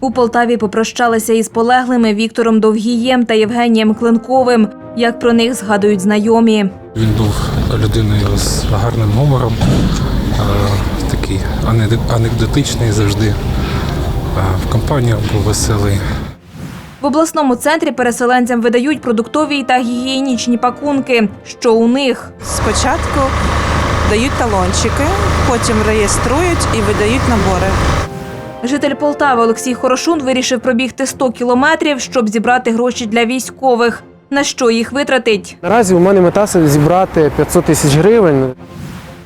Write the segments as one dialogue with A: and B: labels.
A: У Полтаві попрощалися із полеглими Віктором Довгієм та Євгенієм Клинковим. Як про них згадують знайомі.
B: Він був людиною з гарним гумором, е, такий ане- анекдотичний завжди. Е, В компаніях був веселий.
A: В обласному центрі переселенцям видають продуктові та гігієнічні пакунки. Що у них?
C: Спочатку дають талончики, потім реєструють і видають набори.
A: Житель Полтави Олексій Хорошун вирішив пробігти 100 кілометрів, щоб зібрати гроші для військових. На що їх витратить?
D: Наразі у мене мета зібрати 500 тисяч гривень.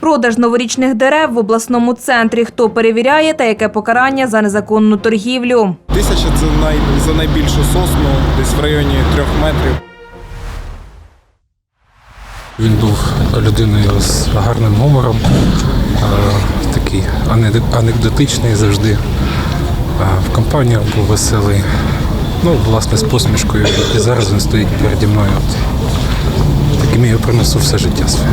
A: Продаж новорічних дерев в обласному центрі. Хто перевіряє та яке покарання за незаконну торгівлю?
E: Тисяча це най... за найбільшу сосну, десь в районі трьох метрів.
B: Він був людиною з гарним гумором, е, такий анекдотичний завжди. В компаніях був веселий. Ну, власне, з посмішкою. І зараз він стоїть переді мною. Таким я принесу все життя своє.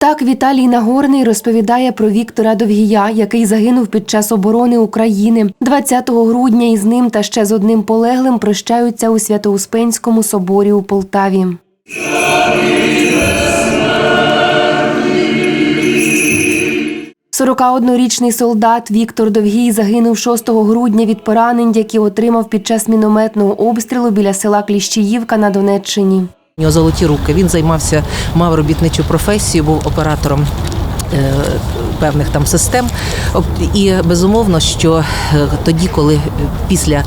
F: Так Віталій Нагорний розповідає про Віктора Довгія, який загинув під час оборони України. 20 грудня із ним та ще з одним полеглим прощаються у Свято-Успенському соборі у Полтаві. – 41-річний солдат Віктор Довгій загинув 6 грудня від поранень, які отримав під час мінометного обстрілу біля села Кліщіївка на Донеччині.
G: У нього золоті руки. Він займався, мав робітничу професію, був оператором. Е, Певних там систем, і безумовно, що е, тоді, коли е, після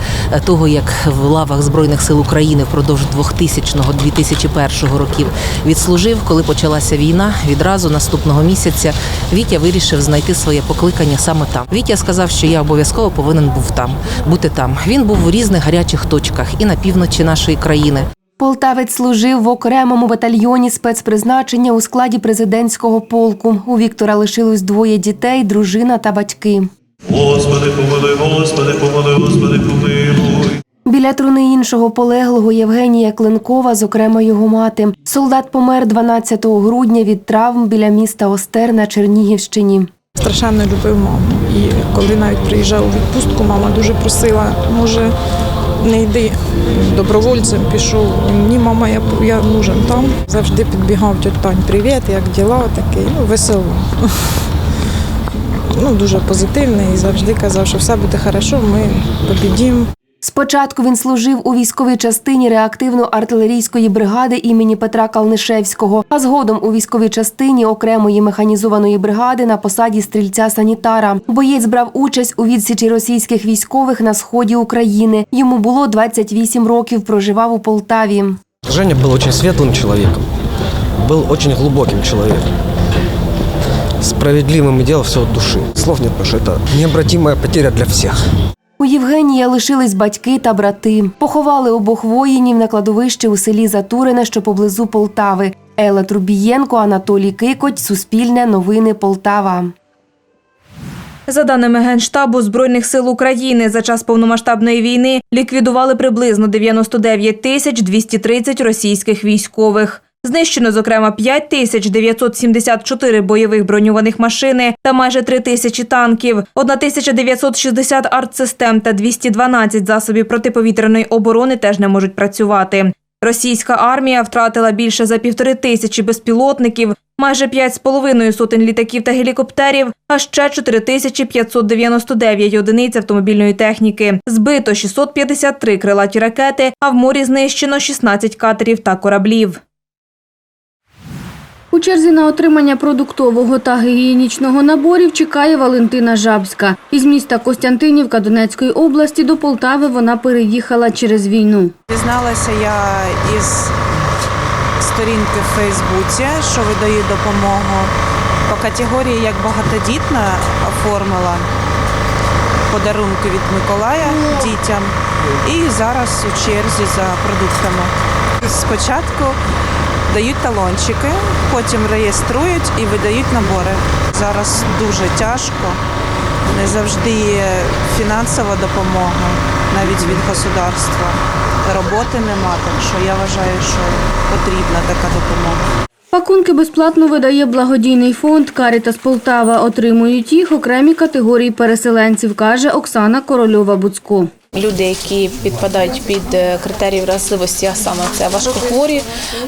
G: того, як в лавах збройних сил України впродовж 2000-2001 років відслужив, коли почалася війна, відразу наступного місяця Вітя вирішив знайти своє покликання саме там. Вітя сказав, що я обов'язково повинен був там бути там. Він був у різних гарячих точках і на півночі нашої країни.
F: Полтавець служив в окремому батальйоні спецпризначення у складі президентського полку. У Віктора лишилось двоє дітей, дружина та батьки.
H: Господи, помилуй, Господи, помилуй, Господи, помилуй.
F: Біля труни іншого полеглого Євгенія Клинкова, зокрема його мати. Солдат помер 12 грудня від травм біля міста Остер на Чернігівщині.
C: Страшенно любив маму. І коли навіть приїжджав у відпустку, мама дуже просила, може, не йди добровольцем, пішов. Ні, мама, я, я нужен там. Завжди підбігав Тань, привіт, як діла, такий, ну, весело. Ну, дуже позитивний і завжди казав, що все буде хорошо, ми побідімо.
F: Спочатку він служив у військовій частині реактивно-артилерійської бригади імені Петра Калнишевського, а згодом у військовій частині окремої механізованої бригади на посаді стрільця-санітара. Боєць брав участь у відсічі російських військових на сході України. Йому було 28 років, проживав у Полтаві.
D: Женя был очень светлым человеком, был очень глубоким человеком. Справедливым и делал все от души. Слов нет, потому что это необратимая потеря для всех.
F: У Євгенія лишились батьки та брати. Поховали обох воїнів на кладовищі у селі Затурине, що поблизу Полтави. Елла Трубієнко, Анатолій Кикоть, Суспільне, Новини Полтава.
A: За даними Генштабу Збройних сил України, за час повномасштабної війни ліквідували приблизно 99 тисяч 230 російських військових. Знищено, зокрема, 5 тисяч 974 бойових броньованих машини та майже 3 тисячі танків, 1960 артсистем та 212 засобів протиповітряної оборони теж не можуть працювати. Російська армія втратила більше за півтори тисячі безпілотників, майже 5,5 сотень літаків та гелікоптерів, а ще 4599 одиниць автомобільної техніки. Збито 653 крилаті ракети, а в морі знищено 16 катерів та кораблів.
I: У черзі на отримання продуктового та гігієнічного наборів чекає Валентина Жабська. Із міста Костянтинівка Донецької області до Полтави вона переїхала через війну.
C: Дізналася я із сторінки в Фейсбуці, що видають допомогу по категорії як багатодітна оформила подарунки від Миколая дітям і зараз у черзі за продуктами. Спочатку дають талончики, потім реєструють і видають набори. Зараз дуже тяжко, не завжди є фінансова допомога, навіть від государства. Роботи нема, так що я вважаю, що потрібна така допомога.
I: Пакунки безплатно видає благодійний фонд Карітас Полтава. Отримують їх окремі категорії переселенців, каже Оксана Корольова-Буцько.
J: Люди, які підпадають під е, критерії вразливості, а саме це важкохворі,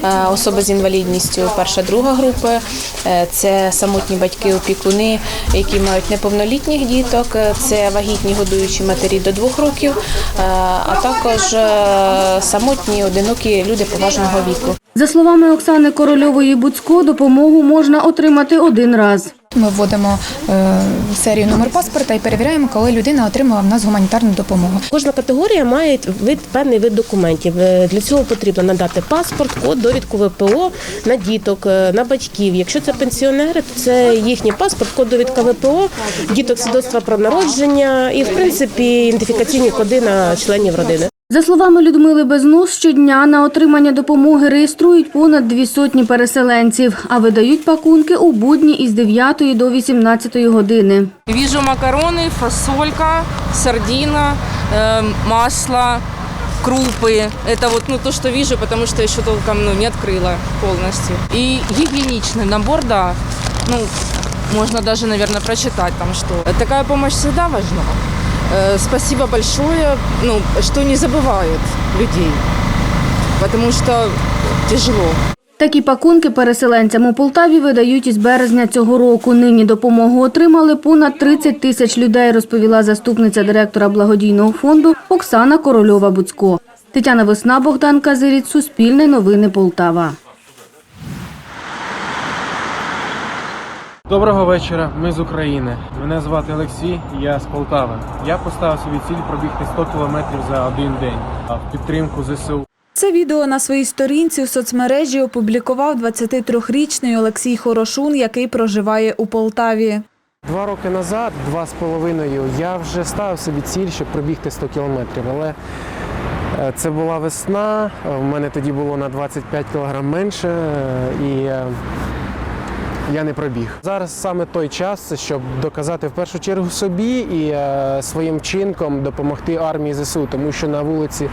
J: е, особи з інвалідністю перша, друга групи, е, це самотні батьки, опікуни, які мають неповнолітніх діток, це вагітні годуючі матері до двох років, а також самотні одинокі люди поважного віку.
I: За словами Оксани Корольової Буцько, допомогу можна отримати один раз.
K: Ми вводимо е, серію номер паспорта і перевіряємо, коли людина отримала в нас гуманітарну допомогу.
L: Кожна категорія має вид певний вид документів. Е, Для цього потрібно надати паспорт, код, довідку ВПО на діток, е, на батьків. Якщо це пенсіонери, то це їхній паспорт, код довідка ВПО, діток свідоцтва про народження і, в принципі, ідентифікаційні коди на членів родини.
I: За словами Людмили Безнос, щодня на отримання допомоги реєструють понад дві сотні переселенців, а видають пакунки у будні із 9 до 18 години.
M: Вижу макароны, фасолька, сардина, э, масло, крупы. Это вот ну, то, что вижу, потому что еще толком ну, не открыла полностью. И гигиеничный набор, да. Ну, можно даже, наверное, прочитать там что. Такая помощь всегда важна. Э, спасибо большое, ну, что не забывают людей. Потому что тяжело.
I: Такі пакунки переселенцям у Полтаві видають із березня цього року. Нині допомогу отримали понад 30 тисяч людей, розповіла заступниця директора благодійного фонду Оксана Корольова-Буцько. Тетяна Весна, Богдан Казиріць, Суспільне новини Полтава.
N: Доброго вечора, ми з України. Мене звати Олексій, я з Полтави. Я поставив собі ціль пробігти 100 кілометрів за один день в підтримку ЗСУ.
C: Це відео на своїй сторінці у соцмережі опублікував 23-річний Олексій Хорошун, який проживає у Полтаві.
N: Два роки назад, два з половиною, я вже ставив собі ціль, щоб пробігти 100 кілометрів. Але е, це була весна, в мене тоді було на 25 кілограм менше, е, і е, я не пробіг. Зараз саме той час, щоб доказати в першу чергу собі і е, своїм вчинком допомогти армії ЗСУ, тому що на вулиці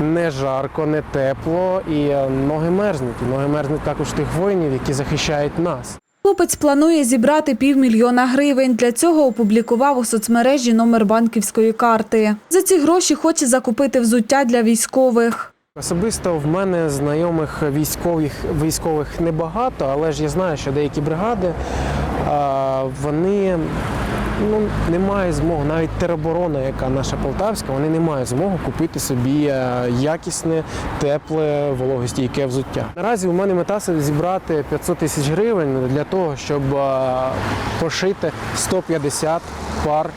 N: не жарко, не тепло, і е, ноги мерзнуть. Ноги мерзнуть також тих воїнів, які захищають нас.
C: Хлопець планує зібрати півмільйона гривень. Для цього опублікував у соцмережі номер банківської карти. За ці гроші хоче закупити взуття для військових.
N: Особисто в мене знайомих військових військових небагато, але ж я знаю, що деякі бригади вони ну, не мають змоги, навіть тероборона, яка наша полтавська, вони не мають змоги купити собі е, якісне, тепле, вологостійке взуття. Наразі у мене мета зібрати 500 тисяч гривень для того, щоб е, пошити 150 пар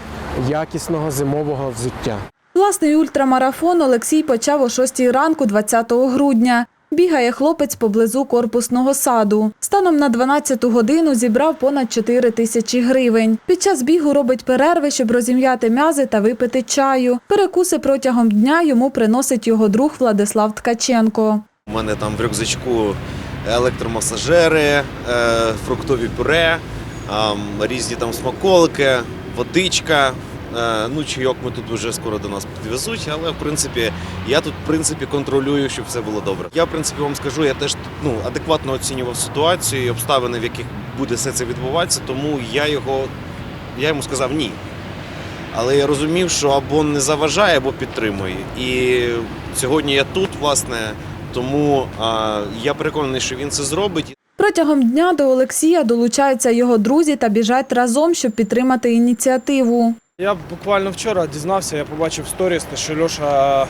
N: якісного зимового взуття.
C: Власний ультрамарафон Олексій почав о 6 ранку 20 грудня. Бігає хлопець поблизу корпусного саду. Станом на 12 годину зібрав понад 4 тисячі гривень. Під час бігу робить перерви, щоб розім'яти м'язи та випити чаю. Перекуси протягом дня йому приносить його друг Владислав Ткаченко.
O: У мене там в рюкзачку електромасажери, е, фруктові пюре, різні там смаколики, водичка. Е, Ну, чайок ми тут вже скоро до нас підвезуть, але в принципі я тут в принципі контролюю, щоб все було добре. Я в принципі вам скажу, я теж ну адекватно оцінював ситуацію і обставини, в яких буде все це відбуватися, тому я його я йому сказав ні. Але я розумів, що або не заважає, або підтримує. І сьогодні я тут, власне, тому а, я переконаний, що він це зробить.
C: Протягом дня до Олексія долучаються його друзі та біжать разом, щоб підтримати ініціативу.
P: Я буквально вчора дізнався, я побачив сторіс, що Льоша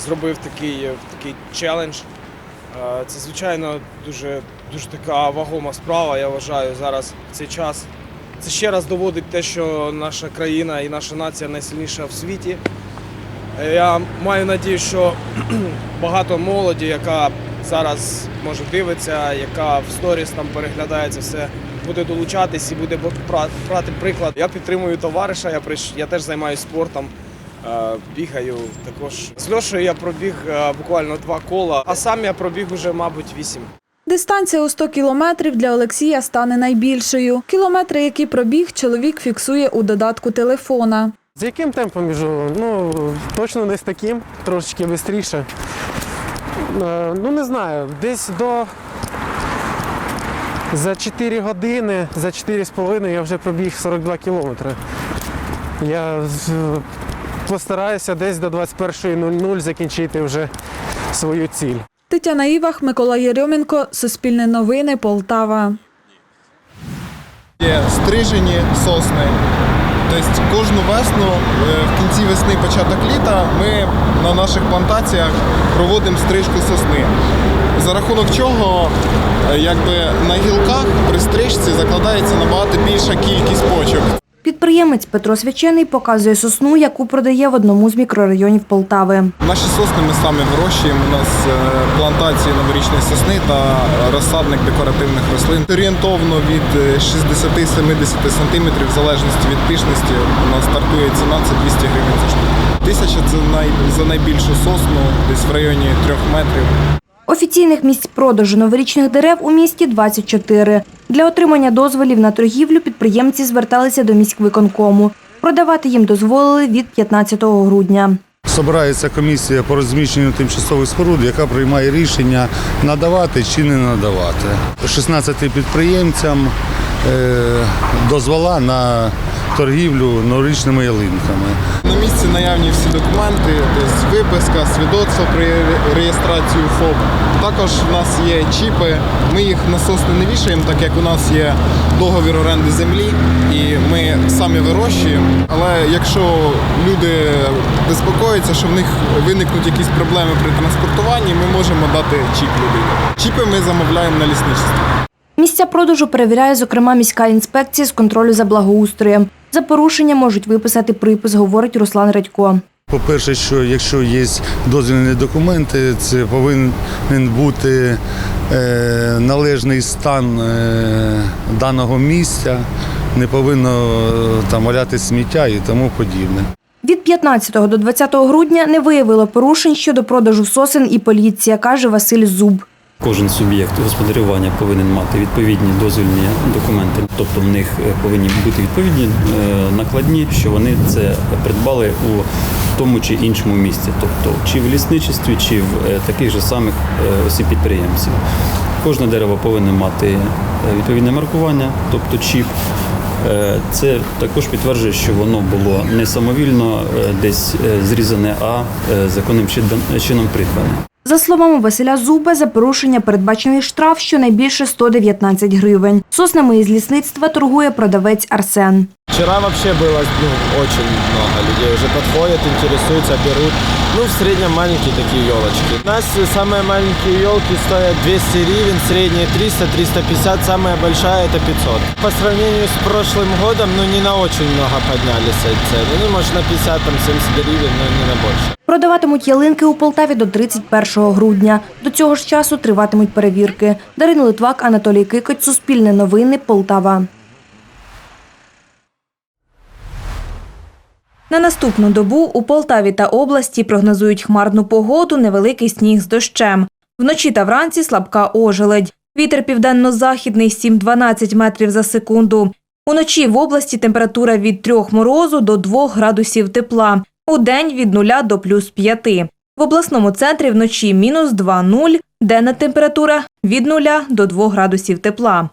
P: зробив такий, такий челендж. Е, Це, звичайно, дуже, дуже така вагома справа, я вважаю, зараз в цей час. Це ще раз доводить те, що наша країна і наша нація найсильніша в світі. Е, Я маю надію, що багато молоді, яка зараз може дивиться, яка в сторіс там переглядає це все, буде долучатись і буде бра- брати приклад. Я підтримую товариша, я прийш... я теж займаюся спортом. е, Бігаю також з Льошею я пробіг е, буквально два кола, а сам я пробіг уже, мабуть, вісім.
C: Дистанція у 100 кілометрів для Олексія стане найбільшою. Кілометри, які пробіг, чоловік фіксує у додатку телефона.
N: З яким темпом біжу? Ну, точно не з таким, трошечки швидше. Ну, не знаю, десь до За 4 години, за 4,5 я вже пробіг 42 кілометри. Я постараюся десь до 21.00 закінчити вже свою ціль.
Q: Тетяна Івах, Микола Єрьоменко, Суспільне новини, Полтава.
E: Є стрижені сосни. Тобто кожну весну, е, в кінці весни, початок літа, ми на наших плантаціях проводимо стрижку сосни. За рахунок чого е, якби, на гілках при стрижці закладається набагато більша кількість почок.
A: Підприємець Петро Свячений показує сосну, яку продає в одному з мікрорайонів Полтави.
E: Наші сосни ми самі вирощуємо. У нас е, плантації новорічної сосни та розсадник декоративних рослин. Орієнтовно від е, 60-70 см, в залежності від пишності, у нас стартує ціна це 200 гривень за штуку. Тисяча це за найбільшу сосну, десь в районі 3 метрів.
A: Офіційних місць продажу новорічних дерев у місті 24. Для отримання дозволів на торгівлю підприємці зверталися до міськвиконкому. Продавати їм дозволили від 15 грудня.
R: Собирається комісія по розміщенню тимчасових споруд, яка приймає рішення надавати чи не надавати. 16 підприємцям е, дозвола на торгівлю новорічними ялинками.
E: На місці наявні всі документи, тобто виписка, свідоцтво про реєстрацію ФОП. Також в нас є чіпи. Ми їх на сосни не вішаємо, так як у нас є договір оренди землі і ми самі вирощуємо. Але якщо люди безпокоються, що в них виникнуть якісь проблеми при транспортуванні, ми можемо дати чіп людині. Чіпи ми замовляємо на лісничестві.
A: Місця продажу перевіряє, зокрема, міська інспекція з контролю за благоустроєм. За порушення можуть виписати припис, говорить Руслан Радько.
R: По-перше, що якщо є дозвільні документи, це повинен бути е, належний стан е, даного місця, не повинно е, там валяти сміття і тому подібне.
A: Від 15 до 20 грудня не виявило порушень щодо продажу сосен і поліція, каже Василь Зуб.
S: Кожен суб'єкт господарювання повинен мати відповідні дозвільні документи, тобто в них е, повинні бути відповідні е, накладні, що вони це придбали у тому чи іншому місці, тобто чи в лісничестві, чи в е, таких же самих осіб підприємців. Кожне дерево повинно мати відповідне маркування, тобто чіп. Це також підтверджує, що воно було не самовільно десь зрізане, а законним чином придбане.
A: За словами Василя Зуба, за порушення передбачений штраф щонайбільше 119 гривень. Соснами із лісництва торгує продавець Арсен.
T: Вчера вообще было ну, очень много людей. Уже подходят, интересуются, берут. Ну, в среднем маленькие такие елочки. У нас э, самые маленькие елки стоят 200 гривен, средние 300-350, самая большая это 500. По сравнению с прошлым годом, ну, не на очень много поднялись эти цены. Ну, может, на 50, там, 70 гривен, но не на больше.
A: Продаватимуть ялинки у Полтаві до 31 грудня. До цього ж часу триватимуть перевірки. Дарина Литвак, Анатолій Кикоть, Суспільне новини, Полтава. На наступну добу у Полтаві та області прогнозують хмарну погоду, невеликий сніг з дощем. Вночі та вранці слабка ожеледь. Вітер південно-західний 7-12 метрів за секунду. Уночі в області температура від 3 морозу до 2 градусів тепла. У день від 0 до плюс 5. В обласному центрі вночі мінус 2-0, денна температура від 0 до 2 градусів тепла.